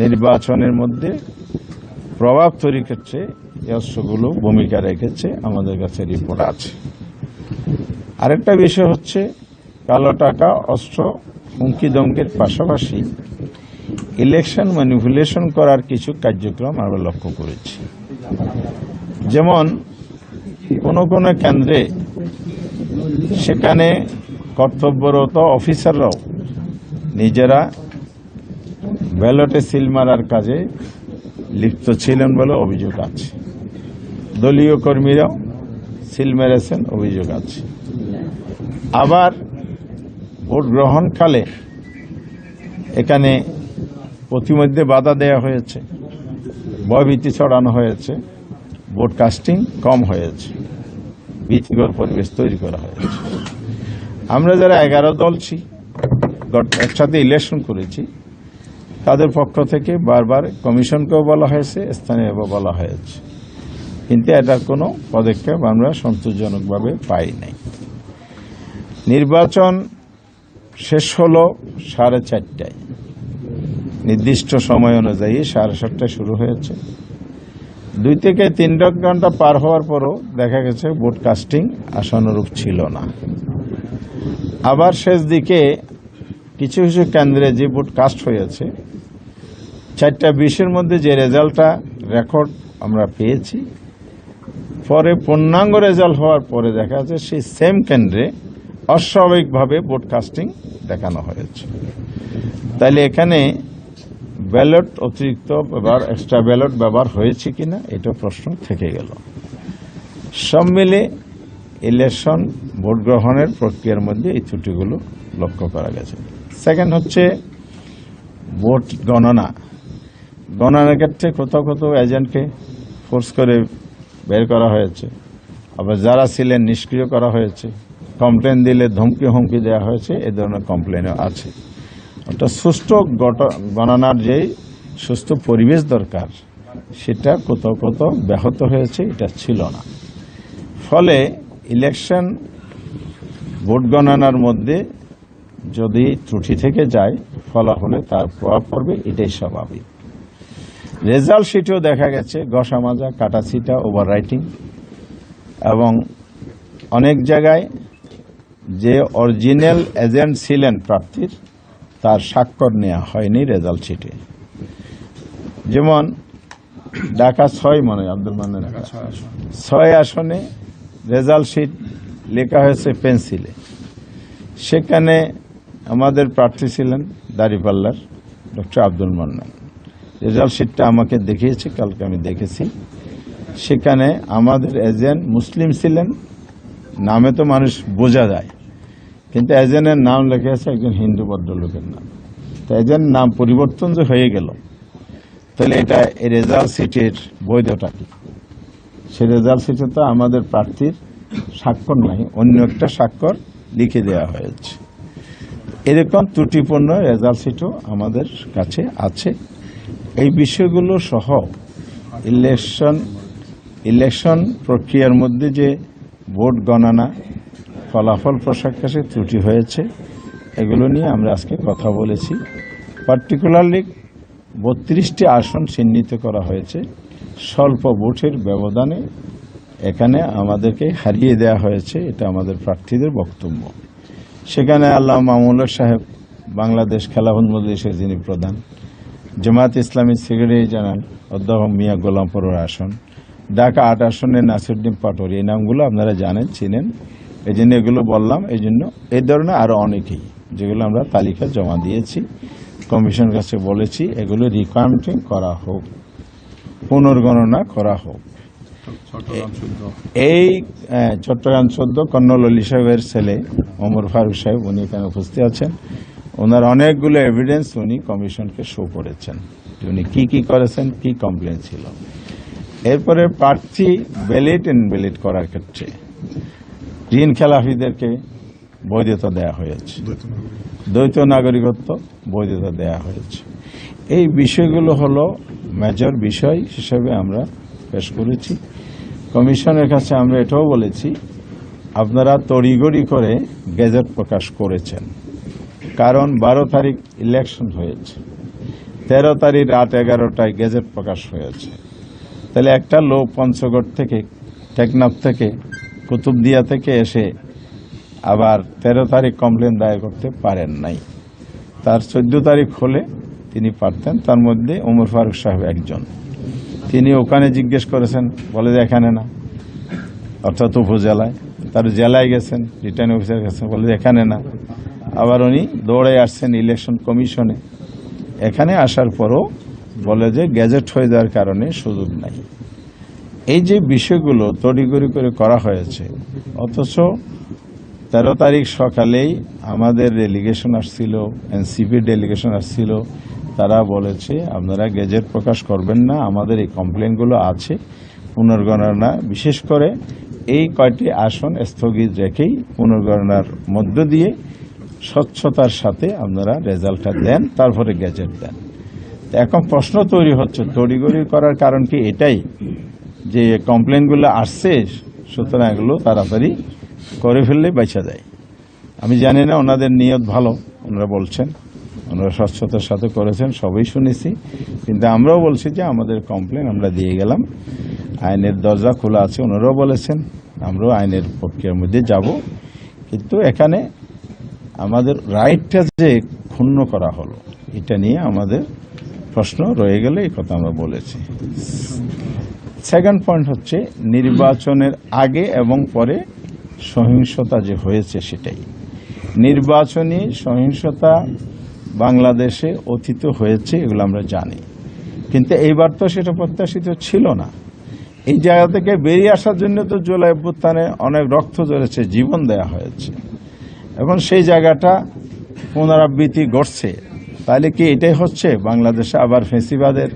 নির্বাচনের মধ্যে প্রভাব তৈরি করছে, এই অস্ত্রগুলো ভূমিকা রেখেছে, আমাদের কাছে রিপোর্ট আছে। আরেকটা বিষয় হচ্ছে কালো টাকা, অস্ত্র, হুমকি দমকের পাশাপাশি ইলেকশন ম্যানিপুলেশন করার কিছু কার্যক্রম আমরা লক্ষ্য করেছি। যেমন, কোন কোন কেন্দ্রে সেখানে কর্তব্যরত অফিসাররাও নিজেরা ব্যালটে সিল মারার কাজে লিপ্ত ছিলেন বলে অভিযোগ আছে। দলীয় কর্মীরাও সিল মেরেছেন, অভিযোগ আছে। আবার ভোট গ্রহণকালে এখানে প্রতিমধ্যে বাধা দেওয়া হয়েছে, ভয়ভীতি ছড়ানো হয়েছে, ভোট কাস্টিং কম হয়েছে, ভীতিকর পরিবেশ তৈরি করা হয়েছে। আমরা যারা এগারো দলছি গত- একসাথে ইলেকশন করেছি তাদের পক্ষ থেকে বারবার কমিশনকেও বলা হয়েছে স্থানীয় বলা হয়েছে। কিন্তু এটার কোনো পদক্ষেপ আমরা সন্তোষজনকভাবে পাই নাই। নির্বাচন শেষ হলো সাড়ে চারটায়। নির্দিষ্ট সময় অনুযায়ী সাড়ে সাতটায় শুরু হয়েছে। দুই থেকে তিন ঘণ্টা পার হওয়ার পরও দেখা গেছে ভোট কাস্টিং আশানুরূপ ছিল না। আবার শেষ দিকে কিছু কিছু কেন্দ্রে যে ভোট কাস্ট হয়েছে চারটা বিশের মধ্যে যে রেজাল্টটা রেকর্ড আমরা পেয়েছি, পরে পূর্ণাঙ্গ রেজাল্ট হওয়ার পরে দেখা যাচ্ছে সেই সেম কেন্দ্রে অস্বাভাবিকভাবে ভোট কাস্টিং দেখানো হয়েছে। তাইলে এখানে ব্যালট অতিরিক্ত ব্যবহার এক্সট্রা ব্যালট ব্যবহার হয়েছে কিনা, এটা প্রশ্ন থেকে গেল। সব মিলে ইলেকশন ভোট গ্রহণের প্রক্রিয়ার মধ্যে এই ত্রুটিগুলো লক্ষ্য করা গেছে। সেকেন্ড হচ্ছে ভোট গণনা। গণনার ক্ষেত্রে কোথাও কোথাও এজেন্টকে ফোর্স করে বের করা হয়েছে? আবার যারা ছিলেন নিষ্ক্রিয় করা হয়েছে কমপ্লেন দিলে ধমকি হুমকি দেওয়া হয়েছে, এ ধরনের কমপ্লেনও আছে। ওটা সুষ্ঠু গণনার যে সুস্থ পরিবেশ দরকার, সেটা কোথাও কোথাও ব্যাহত হয়েছে, এটা ছিল না। ফলে ইলেকশন ভোট গণনার মধ্যে যদি ত্রুটি থেকে যায়, ফলাফলে তার প্রভাব পড়বে, এটাই স্বাভাবিক। রেজাল্ট শিটেও দেখা গেছে। গসা মাজা কাটাছিটা ওভার রাইটিং এবং অনেক জায়গায় যে অরিজিনাল এজেন্ট ছিলেন প্রার্থীর তার স্বাক্ষর নেওয়া হয়নি রেজাল্ট শিটে যেমন ঢাকা ছয় মনে আব্দুল মান্নান ছয় আসনে। রেজাল্ট শিট লেখা হয়েছে পেন্সিলে। সেখানে আমাদের প্রার্থী ছিলেন দাঁড়িপাল্লার ডক্টর আব্দুল মান্নান। রেজাল্ট শিটটা আমাকে দেখিয়েছে, কালকে আমি দেখেছি। সেখানে আমাদের এজেন্ট মুসলিম ছিলেন, নামে তো মানুষ বোঝা যায়। কিন্তু এজেন্টের নাম লেখা আছে একজন হিন্দু ভদ্রলোকের নাম। তো এজেন্ট নাম পরিবর্তন যে হয়ে গেল, তাহলে এটা এই রেজাল্ট সিটের বৈধতা কি? সে রেজাল্ট সিটে তো আমাদের প্রার্থীর স্বাক্ষর নাই, অন্য একটা স্বাক্ষর লিখে দেওয়া হয়েছে। এরকম ত্রুটিপূর্ণ রেজাল্ট সিটও আমাদের কাছে আছে। এই বিষয়গুলো সহ ইলেকশন ইলেকশন প্রক্রিয়ার মধ্যে যে ভোট গণনা, ফলাফল প্রকাশে ত্রুটি হয়েছে, এগুলো নিয়ে আমরা আজকে কথা বলেছি। পার্টিকুলারলি বত্রিশটি আসন চিহ্নিত করা হয়েছে। স্বল্প ভোটের ব্যবধানে এখানে আমাদেরকে হারিয়ে দেওয়া হয়েছে, এটা আমাদের প্রার্থীদের বক্তব্য। সেখানে আল্লাহ মামুল্লাহ সাহেব বাংলাদেশ খেলাফত মজলিসের যিনি প্রধান জামাত ইসলামী সেক্রেটারি জানান, অধ্যাপক মিয়া গোলামপুরের আসন, ঢাকা আট আসনে নাসিরুদ্দিন পাটোয়ারি। এই নামগুলো আপনারা জানেন, চিনেন। এই জন্য এগুলো বললাম, এই জন্য এই ধরনের আরও অনেকেই যেগুলো আমরা তালিকা জমা দিয়েছি, কমিশন কাছে বলেছি, এগুলো রিকোয়ারমেন্টিং করা হোক, পুনর্গণনা করা হোক। এই চট্টগ্রাম চোদ্দ কর্নল অলি সাহেবের ছেলে ওমর ফারুক সাহেব, উনি এখানে উপস্থিত আছেন। ওনার অনেকগুলো এভিডেন্স উনি কমিশনকে শো করেছেন। উনি কি কি করেছেন, কি কমপ্লেন ছিল। এরপরে প্রার্থী ব্যালেট ব্যালেট করার ক্ষেত্রে ঋণ খেলাফিদেরকে বৈধতা দেওয়া হয়েছে। দ্বৈত নাগরিকত্ব বৈধতা দেওয়া হয়েছে। এই বিষয়গুলো হলো মেজর বিষয় হিসেবে আমরা পেশ করেছি। কমিশনের কাছে আমরা এটাও বলেছি, আপনারা তড়িগড়ি করে গেজেট প্রকাশ করেছেন। কারণ বারো তারিখ ইলেকশন হয়েছে। তেরো তারিখ রাত এগারোটায় গেজেট প্রকাশ হয়েছে। তাহলে একটা লোক পঞ্চগড় থেকে, টেকনাফ থেকে, কুতুবদিয়া থেকে এসে আবার তেরো তারিখ কমপ্লেন দায়ের করতে পারেন নাই। তার চোদ্দ তারিখ হলে তিনি পারতেন, তার মধ্যে ওমর ফারুক সাহেব একজন। তিনি ওখানে জিজ্ঞেস করেছেন, বলে যে এখানে না। অর্থাৎ উপজেলায়। তার জেলায় গেছেন রিটার্নিং অফিসার গেছেন, বলে যে এখানে না। আবার উনি দৌড়ে আসছেন ইলেকশন কমিশনে। এখানে আসার পরও বলে যে গ্যাজেট হয়ে যাওয়ার কারণে সুযোগ নাই। এই যে বিষয়গুলো তড়িগড়ি করে করা হয়েছে, অথচ তেরো তারিখ সকালেই আমাদের ডেলিগেশন আসছিল এনসিপি ডেলিগেশন আসছিল, তারা বলেছে, আপনারা গেজেট প্রকাশ করবেন না, আমাদের এই কমপ্লেনগুলো আছে, পুনর্গণনা। বিশেষ করে এই কয়টি আসন স্থগিত রেখেই পুনর্গণনার মধ্য দিয়ে স্বচ্ছতার সাথে আপনারা রেজাল্টটা দেন, তারপরে গ্যাজেট দেন। এখন প্রশ্ন তৈরি হচ্ছে তড়িগড়ি করার কারণ কি এটাই? যে কমপ্লেনগুলো আসছে, সুতরাং এগুলো তাড়াতাড়ি করে ফেললে বেঁচে যায়। আমি জানি না ওনাদের নিয়ত ভালো, ওনারা বলছেন, ওনারা স্বচ্ছতার সাথে করেছেন, সবই শুনেছি। কিন্তু আমরাও বলছি যে আমাদের কমপ্লেন আমরা দিয়ে গেলাম। আইনের দরজা খোলা আছে, ওনারাও বলেছেন, আমরাও আইনের প্রক্রিয়ার মধ্যে যাব। কিন্তু এখানে আমাদের রাইটটা যে ক্ষুণ্ণ করা হলো, এটা নিয়ে আমাদের প্রশ্ন রয়ে গেলে এই কথা আমরা বলেছি। সেকেন্ড পয়েন্ট হচ্ছে নির্বাচনের আগে এবং পরে সহিংসতা যে হয়েছে সেটাই। নির্বাচনী সহিংসতা বাংলাদেশে অতীত হয়েছে এগুলো আমরা জানি। কিন্তু এইবার তো সেটা প্রত্যাশিত ছিল না। এই জায়গা থেকে বেরিয়ে আসার জন্য তো জুলাই অভ্যুত্থানে অনেক রক্ত ঝরেছে, জীবন দেয়া হয়েছে। এখন সেই জায়গাটা পুনরাবৃত্তি ঘটছে। তাহলে কি এটাই হচ্ছে? বাংলাদেশে আবার ফেসিবাদের,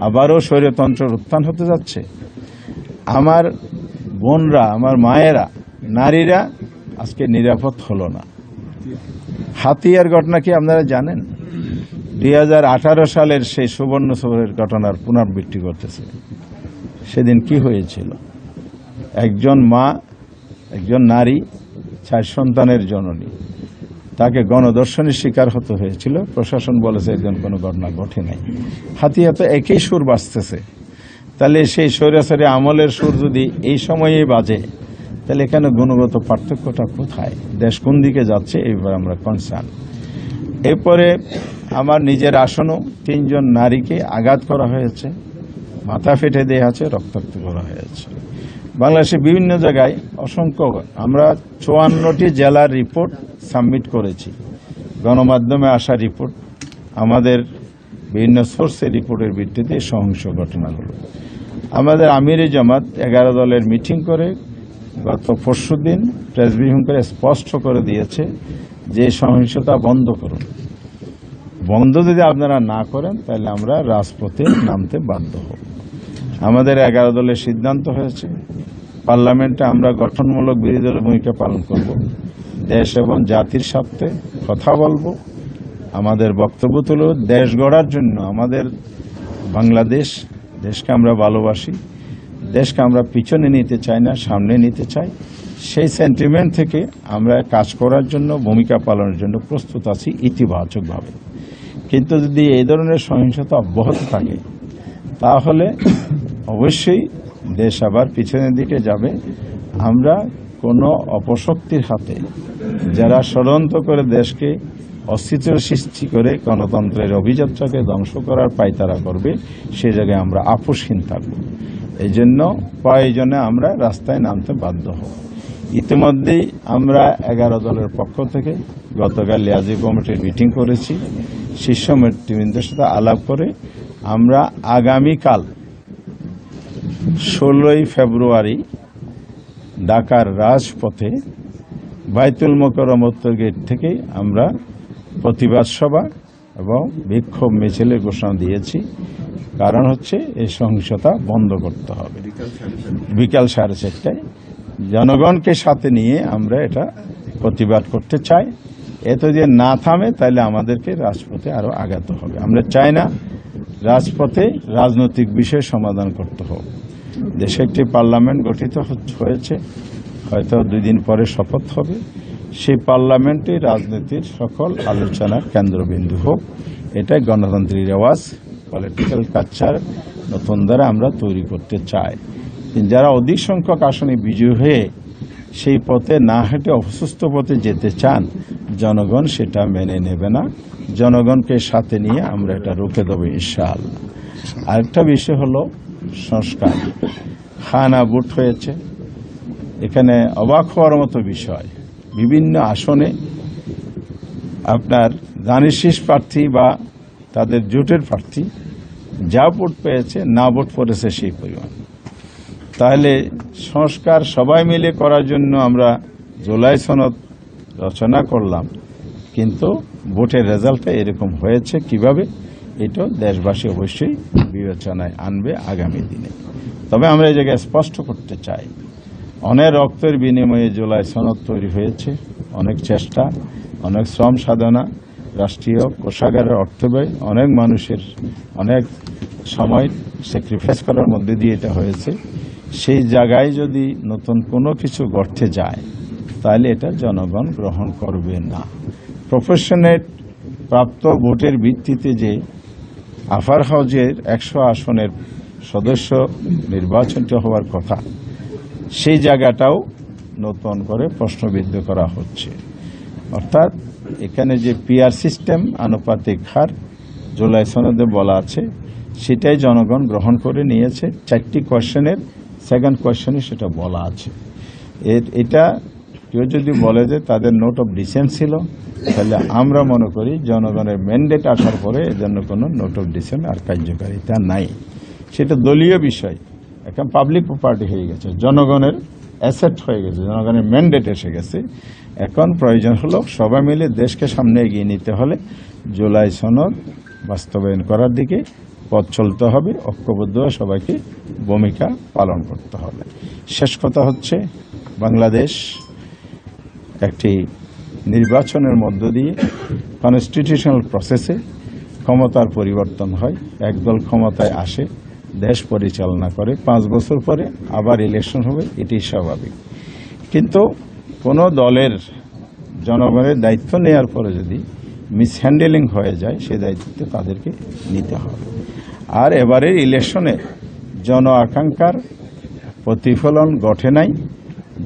আবারও স্বৈরতন্ত্রের উত্থান হতে যাচ্ছে। আমার বোনরা, আমার মায়েরা, নারীরা আজকে নিরাপদ হলো না। হাতিয়ার ঘটনা কি আপনারা জানেন? দুই হাজার আঠারো সালের সেই সুবর্ণ সৌরের ঘটনার পুনরাবৃত্তি করতেছে সেদিন কি হয়েছিল? একজন মা, একজন নারী চার সন্তানের জননী। তাকে গণদর্শনের শিকার হতে হয়েছিল। প্রশাসন বলেছে একজন কোনো ঘটনা ঘটে নাই। হাতিয়া তো একই সুর বাজতেছে। তাহলে সেই স্বৈরাচারী আমলের সুর যদি এই সময়েই বাজে, তাহলে এখানে গুণগত পার্থক্যটা কোথায়? দেশ কোন দিকে যাচ্ছে এইবার আমরা কনসার্ন এরপরে আমার নিজের আসনও তিনজন নারীকে আঘাত করা হয়েছে। মাথা ফেটে দেওয়া আছে, রক্তাক্ত করা হয়েছে। বাংলাদেশে বিভিন্ন জায়গায় অসংখ্য, আমরা চুয়ান্নটি জেলার রিপোর্ট সাবমিট করেছি। গণমাধ্যমে আসা রিপোর্ট আমাদের বিভিন্ন সোর্সের রিপোর্টের ভিত্তিতে সহিংস ঘটনাগুলো। আমাদের আমিরি জামাত এগারো দলের মিটিং করে, গত পরশু দিন প্রেস ব্রিফিং করে স্পষ্ট করে দিয়েছে যে সহিংসতা বন্ধ করুন। বন্ধ যদি আপনারা না করেন, তাহলে আমরা রাজপথে নামতে বাধ্য হব। আমাদের এগারো দলের সিদ্ধান্ত হয়েছে, পার্লামেন্টে আমরা গঠনমূলক বিরোধী দলের ভূমিকা পালন করব। দেশ এবং জাতির স্বার্থে কথা বলব, আমাদের বক্তব্য তুলো দেশ গড়ার জন্য আমাদের বাংলাদেশ দেশকে আমরা ভালোবাসি, দেশকে আমরা পিছনে নিতে চাই না, সামনে নিতে চাই। সেই সেন্টিমেন্ট থেকে আমরা কাজ করার জন্য, ভূমিকা পালনের জন্য প্রস্তুত আছি ইতিবাচকভাবে। কিন্তু যদি এই ধরনের সহিংসতা অব্যাহত থাকে, তাহলে অবশ্যই দেশ আবার পিছনের দিকে যাবে। আমরা কোনো অপশক্তির হাতে যারা ষড়যন্ত্র করে দেশকে অস্তিত্ব সৃষ্টি করে গণতন্ত্রের অভিযাত্রাকে ধ্বংস করার পায়তারা করবে, সে জায়গায় আমরা আপোষহীন থাকব। এই জন্য প্রয়োজনে আমরা রাস্তায় নামতে বাধ্য হব। ইতিমধ্যেই আমরা এগারো দলের পক্ষ থেকে গতকাল লিয়াজি কমিটির মিটিং করেছি। শীর্ষ নেতৃবৃন্দের সাথে আলাপ করে আমরা আগামীকাল ষোলোই ফেব্রুয়ারি ঢাকার রাজপথে বাইতুল মকরমত্তর গেট থেকে আমরা প্রতিবাদ সভা এবং বিক্ষোভ মিছিলের ঘোষণা দিয়েছি। কারণ হচ্ছে এই সহিংসতা বন্ধ করতে হবে। বিকাল সাড়ে চারটায়। জনগণকে সাথে নিয়ে আমরা এটা প্রতিবাদ করতে চাই। এত যে না থামে তাহলে আমাদেরকে রাজপথে আরও আগাতে হবে। আমরা চাই না রাজপথে রাজনৈতিক বিষয় সমাধান করতে হবে দেশে একটি পার্লামেন্ট গঠিত হয়েছে। হয়তো দুই দিন পরে শপথ হবে। সেই পার্লামেন্টে রাজনীতির সকল আলোচনার কেন্দ্রবিন্দু হোক। এটাই গণতান্ত্রিক রেওয়াজ পলিটিক্যাল কালচার নতুন দ্বারা আমরা তৈরি করতে চাই। যারা অধিক সংখ্যক আসনে বিজয়ী হয়ে সেই পথে না হেঁটে অসুস্থ পথে যেতে চান, জনগণ সেটা মেনে নেবে না। জনগণকে সাথে নিয়ে আমরা এটা রুখে দেবো ইনশাআল্লাহ। আরেকটা বিষয় হলো সংস্কার। খানা বুট হয়েছে। এখানে অবাক হওয়ার মতো বিষয়। বিভিন্ন আসনে আপনার দানিশিস প্রার্থী বা তাদের জোটের প্রার্থী যা ভোট পেয়েছে, না ভোট পড়েছে সেই পরিমাণ। তাহলে সংস্কার সবাই মিলে করার জন্য আমরা জুলাই সনদ রচনা করলাম, কিন্তু ভোটের রেজাল্টটা এরকম হয়েছে কীভাবে? এটা দেশবাসী অবশ্যই বিবেচনায় আনবে আগামী দিনে। তবে আমরা এই জায়গায় স্পষ্ট করতে চাই, অনেক রক্তের বিনিময়ে জুলাই সনদ তৈরি হয়েছে, অনেক চেষ্টা, অনেক শ্রম সাধনা, রাষ্ট্রীয় কোষাগারের অর্থ ব্যয়, অনেক মানুষের অনেক সময় স্যাক্রিফাইস করার মধ্যে দিয়ে এটা হয়েছে। সেই জায়গায় যদি নতুন কোনো কিছু গড়তে যায়, তাহলে এটা জনগণ গ্রহণ করবে না। প্রফেশনেট প্রাপ্ত ভোটের ভিত্তিতে যে আফার হাউজের একশো আসনের সদস্য নির্বাচনটি হওয়ার কথা, সেই জায়গাটাও নতুন করে প্রশ্নবিদ্ধ করা হচ্ছে। অর্থাৎ এখানে যে পিআর সিস্টেম আনুপাতিক হার, জুলাই সনদে বলা আছে, সেটাই জনগণ গ্রহণ করে নিয়েছে। চারটি কোয়েশ্চেনের সেকেন্ড কোয়েশ্চেনে সেটা বলা আছে। এর, এটা কেউ যদি বলে যে তাদের নোট অফ ডিসেন্ট ছিল, তাহলে আমরা মনে করি জনগণের ম্যান্ডেট আসার পরে এর জন্য কোনো নোট অফ ডিসেন্ট আর কার্যকারিতা নাই। সেটা দলীয় বিষয়। এখন পাবলিক প্রপার্টি হয়ে গেছে, জনগণের অ্যাসেট হয়ে গেছে, জনগণের ম্যান্ডেট এসে গেছে। এখন প্রয়োজন হলো সবাই মিলে দেশকে সামনে এগিয়ে নিতে হলে জুলাই সনদ বাস্তবায়ন করার দিকে পথ চলতে হবে, ঐক্যবদ্ধ সবাইকে ভূমিকা পালন করতে হবে। শেষ কথা হচ্ছে বাংলাদেশ একটি নির্বাচনের মধ্য দিয়ে কনস্টিটিউশনাল প্রসেসে ক্ষমতার পরিবর্তন হয়। একদল ক্ষমতায় আসে, দেশ পরিচালনা করে, পাঁচ বছর পরে আবার ইলেকশন হবে এটি স্বাভাবিক। কিন্তু কোনো দলের জনগণের দায়িত্ব নেওয়ার পরে যদি মিসহ্যান্ডেলিং হয়ে যায়, সে দায়িত্ব তাদেরকে নিতে হবে। আর এবারের ইলেকশনে জন আকাঙ্ক্ষার প্রতিফলন ঘটে নাই।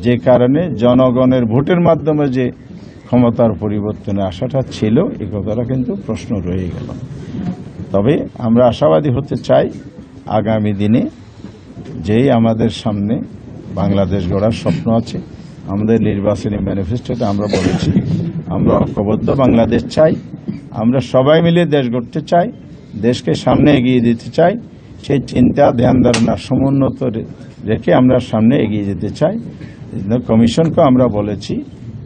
যে কারণে জনগণের ভোটের মাধ্যমে যে ক্ষমতার পরিবর্তনে আসাটা ছিল এই কথাটা কিন্তু প্রশ্ন রয়ে গেল। তবে আমরা আশাবাদী হতে চাই, আগামী দিনে যেই আমাদের সামনে বাংলাদেশ গড়ার স্বপ্ন আছে, আমাদের নির্বাচনী ম্যানিফেস্টোতে আমরা বলেছি, আমরা ঐক্যবদ্ধ বাংলাদেশ চাই, আমরা সবাই মিলে দেশ গড়তে চাই, দেশকে সামনে এগিয়ে দিতে চাই, সেই চিন্তা, ধ্যান, ধারণা, সমুন্নত রেখে আমরা সামনে এগিয়ে যেতে চাই। কমিশনকে আমরা বলেছি,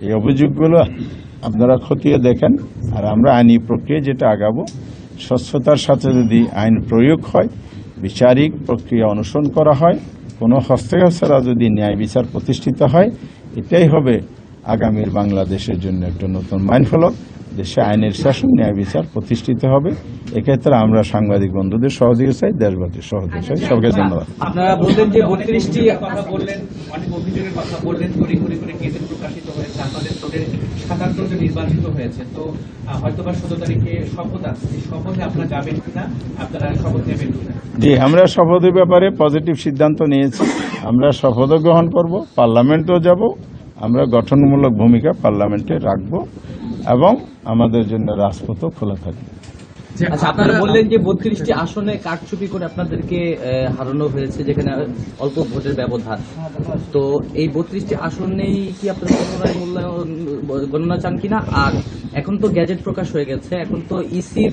এই অভিযোগগুলো আপনারা খতিয়ে দেখেন, আর আমরা আইনি প্রক্রিয়া যেটা আগাবো, স্বচ্ছতার সাথে যদি আইন প্রয়োগ হয়, বিচারিক প্রক্রিয়া অনুসরণ করা হয়, কোনো হস্তক্ষেপ ছাড়া যদি ন্যায় বিচার প্রতিষ্ঠিত হয়, এটাই হবে আগামীর বাংলাদেশের জন্য একটা নতুন মাইলফলক। দেশে আইনের শাসন ন্যায় বিচার প্রতিষ্ঠিত হবে। এক্ষেত্রে আমরা সাংবাদিক বন্ধুদের সহযোগী চাই দেশবাসীর সহযোগিতা চাই। সবাইকে ধন্যবাদ। আপনারা বললেন যে বত্রিশটি কথা বললেন অনেক অভিযোগের কথা বললেন তড়ি ঘড়ি করে গেজেট প্রকাশিত হয়েছে আপনাদের তোদের সাতান্ন জন নির্বাচিত হয়েছে। তো আহ, হয়তোবা ষোলো তারিখে শপথ আছে শপথে আপনারা যাবেন কিনা? আপনারা শপথ নেবেন কিনা? জি আমরা শপথের ব্যাপারে পজিটিভ সিদ্ধান্ত নিয়েছি। আমরা শপথও গ্রহণ করব পার্লামেন্টেও যাব। আমরা গঠনমূলক ভূমিকা পার্লামেন্টে রাখব। এবং আমাদের জন্য রাজপথও খোলা থাকবে। আচ্ছা আপনারা বললেন যে বত্রিশটি আসনে কারচুপি করে আপনাদেরকে হারানো হয়েছে যেখানে অল্প ভোটের ব্যবধান। তো এই বত্রিশটি আসনেই কি আপনারা পুনরায় মূল্যায়ন গণনা চান কিনা? আর এখন তো গ্যাজেট প্রকাশ হয়ে গেছে এখন তো ইসির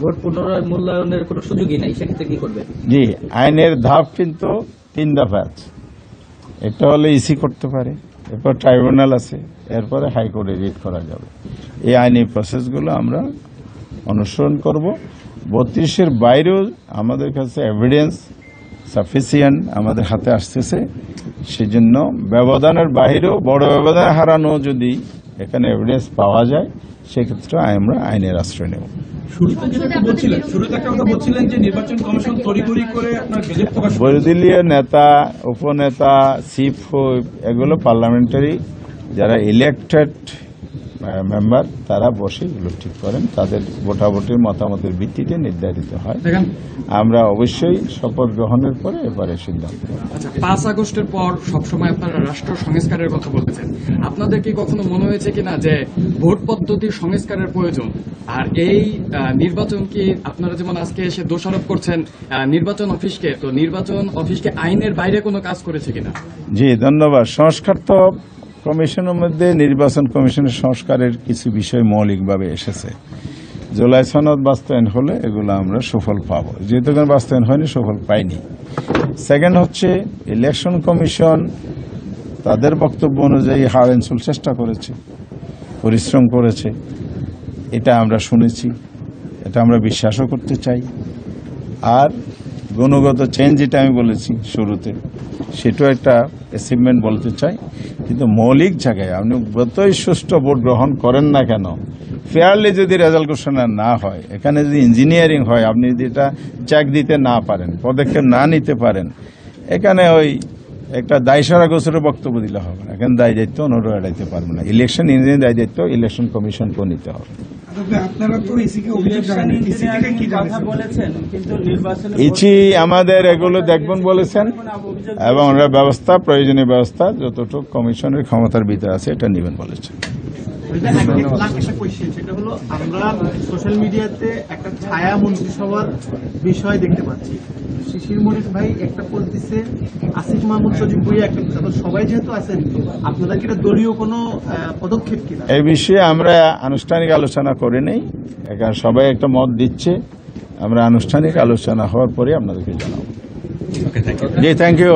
ভোট পুনরায় মূল্যায়নের কোনো সুযোগই নাই সেক্ষেত্রে কি করবে জি আইনের ধাপ কিন্তু তিন দফা আছে। একটা হলে ইসি করতে পারে। এরপর ট্রাইব্যুনাল আছে, এরপরে হাইকোর্টে রিট করা যাবে। এই আইনি প্রসেসগুলো আমরা অনুসরণ করব। বত্রিশের বাইরেও আমাদের কাছে এভিডেন্স সাফিসিয়েন্ট আমাদের হাতে আসতেছে। সেজন্য ব্যবধানের বাইরেও বড় ব্যবধান হারানো যদি এখানে এভিডেন্স পাওয়া যায়, সেক্ষেত্রে আমরা আইনের আশ্রয় নেব। শুরুতে যেটা বলছিলেন শুরুতে একটা কথা বলছিলেন যে নির্বাচন কমিশন তড়িঘড়ি করে আপনার গেজেট প্রকাশ করে নেতা উপনেতা চিফ হুইপ এগুলো পার্লামেন্টারি যারা ইলেকটেড মেম্বার তারা বসে এগুলো ঠিক করেন। তাদের ভোটাভুটির মতামতের ভিত্তিতে নির্ধারিত হয়। দেখেন। আমরা অবশ্যই শপথ গ্রহণের পরে এবারে সিদ্ধান্ত আচ্ছা পাঁচ আগস্টের পর সবসময় আপনারা রাষ্ট্র সংস্কারের কথা বলেছেন আপনাদের কি কখনো মনে হয়েছে কিনা যে ভোট পদ্ধতির সংস্কারের প্রয়োজন? আর এই নির্বাচন কি আপনারা যেমন আজকে এসে দোষারোপ করছেন নির্বাচন অফিসকে তো নির্বাচন অফিসকে আইনের বাইরে কোনো কাজ করেছে কিনা? জি ধন্যবাদ। সংস্কার তো কমিশনের মধ্যে নির্বাচন কমিশনের সংস্কারের কিছু বিষয় মৌলিকভাবে এসেছে। জুলাই সনদ বাস্তবায়ন হলে এগুলো আমরা সুফল পাবো। যেহেতু বাস্তবায়ন হয়নি, সুফল পাইনি। সেকেন্ড হচ্ছে ইলেকশন কমিশন তাদের বক্তব্য অনুযায়ী হার এনসুল চেষ্টা করেছে, পরিশ্রম করেছে। এটা আমরা শুনেছি, এটা আমরা বিশ্বাসও করতে চাই। আর গুণগত চেঞ্জ যেটা আমি বলেছি শুরুতে সেটাও একটা অ্যাচিভমেন্ট বলতে চাই। কিন্তু মৌলিক জায়গায় আপনি যতই সুষ্ঠু ভোট গ্রহণ করেন না কেন ফেয়ারলি যদি রেজাল্ট ঘোষণা না হয়, এখানে যদি ইঞ্জিনিয়ারিং হয়, আপনি যদি এটা চেক দিতে না পারেন, পদক্ষেপ না নিতে পারেন, এখানে ওই একটা দায়সারা গোছরের বক্তব্য দিলে হবে না। এখানে দায় দায়িত্ব অন্যরা এড়াইতে পারবে না। ইলেকশন ইঞ্জিনিয়ারিং দায় দায়িত্ব ইলেকশন কমিশনকেও নিতে হবে। আপনারা তো ইসিকে অভিযোগ জানান ইসি থেকে কি কথা বলেছেন কিন্তু নির্বাচনে ইচি আমাদের এগুলো দেখবেন বলেছেন এবং ওনারা ব্যবস্থা প্রয়োজনীয় ব্যবস্থা যতটুকু কমিশনের ক্ষমতার ভিতরে আছে এটা নেবেন বলেছেন। সেটা হলো আমরা সোশ্যাল মিডিয়াতে একটা ছায়া মন্ত্রিসভার বিষয় দেখতে পাচ্ছি। শিশির মনির ভাই একটা আসিফ মাহমুদ সজিব ভুইয়া একটা সবাই যেহেতু আছেন আপনাদের কি এটা দলীয় কোনো পদক্ষেপ কিনা এই বিষয়ে আমরা আনুষ্ঠানিক আলোচনা করে নেই। এখানে সবাই একটা মত দিচ্ছে। আমরা আনুষ্ঠানিক আলোচনা হওয়ার পরে আপনাদেরকে জানাব। জি থ্যাংক ইউ